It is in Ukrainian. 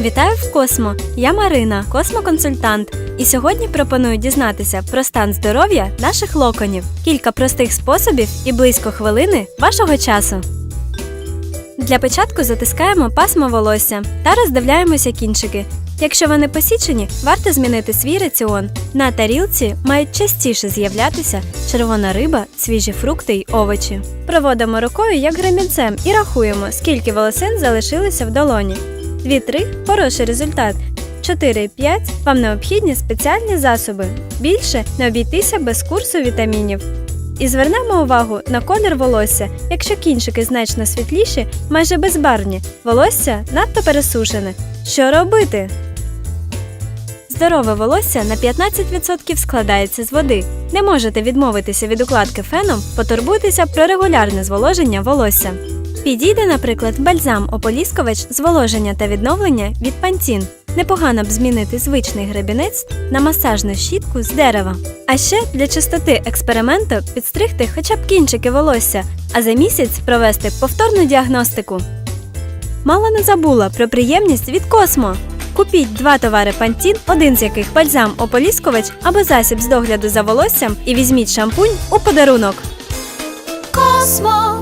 Вітаю в Космо! Я Марина, космоконсультант. І сьогодні пропоную дізнатися про стан здоров'я наших локонів, кілька простих способів і близько хвилини вашого часу. Для початку затискаємо пасмо волосся та роздивляємося кінчики. Якщо вони посічені, варто змінити свій раціон. На тарілці мають частіше з'являтися червона риба, свіжі фрукти й овочі. Проводимо рукою як гремінцем і рахуємо, скільки волосин залишилося в долоні. 2-3 – хороший результат. 4-5 – вам необхідні спеціальні засоби. Більше не обійтися без курсу вітамінів. І звернемо увагу на колір волосся. Якщо кінчики значно світліші, майже безбарвні, волосся надто пересушене. Що робити? Здорове волосся на 15% складається з води. Не можете відмовитися від укладки феном, потурбуйтеся про регулярне зволоження волосся. Підійде, наприклад, бальзам-ополіскувач зволоження та відновлення від пантін. Непогано б змінити звичний гребінець на масажну щітку з дерева. А ще для чистоти експерименту підстригти хоча б кінчики волосся, а за місяць провести повторну діагностику. Мало не забула про приємність від Космо. Купіть два товари Pantene, один з яких бальзам ополіскувач або засіб з догляду за волоссям, і візьміть шампунь у подарунок. Космо.